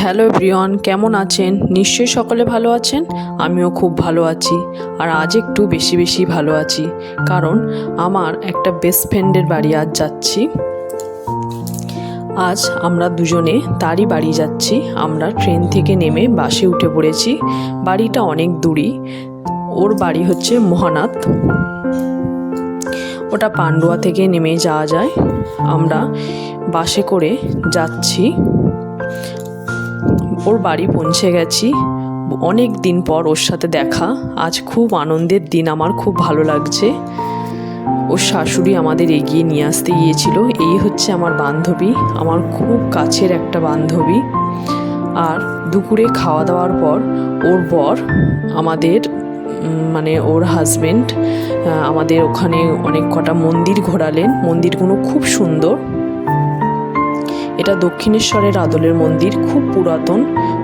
Hello everyone, কেমন আছেন? নিশ্চয়ই সকলে ভালো আছেন? আমিও খুব ভালো আছি, আর আজ একটু বেশি বেশি ভালো আছি, কারণ আমার একটা বেস্ট ফ্রেন্ডের বাড়ি আজ যাচ্ছি। আজ আমরা দুজনে তারই বাড়ি যাচ্ছি, আমরা ট্রেন থেকে নেমে বাসে উঠে পড়েছি, বাড়িটা অনেক দূরই, ওর বাড়ি হচ্ছে মহানাথ। ওটা পান্ডুয়া থেকে নেমে যাওয়া যায়, আমরা বাসে করে যাচ্ছি। ওর বাড়ি পৌঁছে গেছি। অনেক দিন পর ওর সাথে দেখা। আজ খুব আনন্দের দিন, আমার খুব ভালো লাগছে। ওর শাশুড়ি আমাদের এগিয়ে নিয়ে আসতে গিয়েছিল। এই হচ্ছে আমার বান্ধবী, আমার খুব কাছের একটা বান্ধবী। আর দুপুরে খাওয়া দাওয়ার পর ওর বর, আমাদের মানে ওর হাজবেন্ড আমাদের ওখানে অনেক কটা মন্দির ঘোরালেন। মন্দিরগুলো খুব সুন্দর। এটা দক্ষিণেশ্বরের আদলের মন্দির, খুব পুরাতন,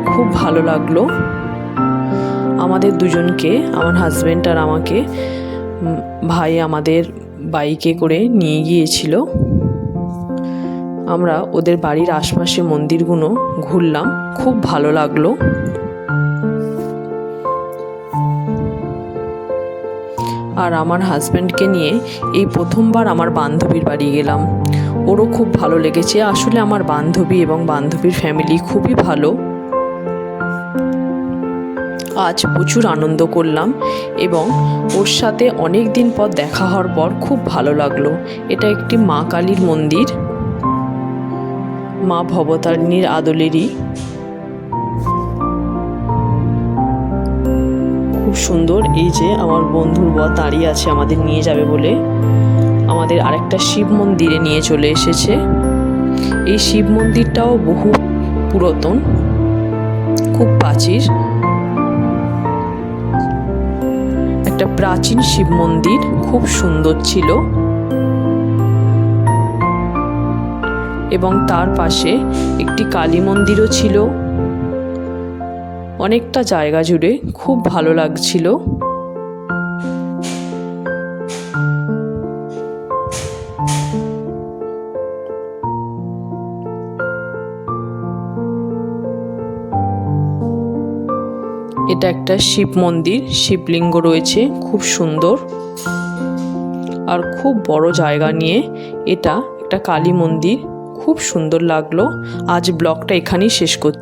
খুব ভালো লাগল। আমাদের দুজনকে, আমার হাজব্যান্ড আর আমাকে ভাই আমাদের বাইকে করে নিয়ে গিয়েছিল। আমরা ওদের বাড়ির আশপাশে মন্দিরগুলো ঘুরলাম, খুব ভালো লাগল। আর আমার হাজব্যান্ডকে নিয়ে এই প্রথমবার আমার বান্ধবীর বাড়ি গেলাম। ওরও খুব ভালো লেগেছে। আসলে আমার বান্ধবী এবং বান্ধবীর ফ্যামিলি খুবই ভালো। আজ প্রচুর আনন্দ করলাম এবং ওর সাথে অনেক দিন পর দেখা হওয়ার পর খুব ভালো লাগল। এটা একটি মা কালীর মন্দির। মা ভবতারিণীর আদলেরই। খুব সুন্দর এই যে আমার বন্ধুর বর দাঁড়িয়ে আছে আমাদের নিয়ে যাবে বলে। আমাদের আরেকটা শিব মন্দিরে নিয়ে চলে এসেছে। এই শিব মন্দিরটাও বহু পুরাতন, খুব প্রাচীর একটা প্রাচীন শিব মন্দির, খুব সুন্দর ছিল। এবং তার পাশে একটি কালী মন্দিরও ছিল। অনেকটা জায়গা জুড়ে খুব ভালো লাগছিল। এটা একটা শিব মন্দির, শিবলিঙ্গ রয়েছে, খুব সুন্দর। আর খুব বড় জায়গা নিয়ে এটা একটা কালী মন্দির, খুব সুন্দর লাগল। আজ ব্লগটা এখানেই শেষ করছি।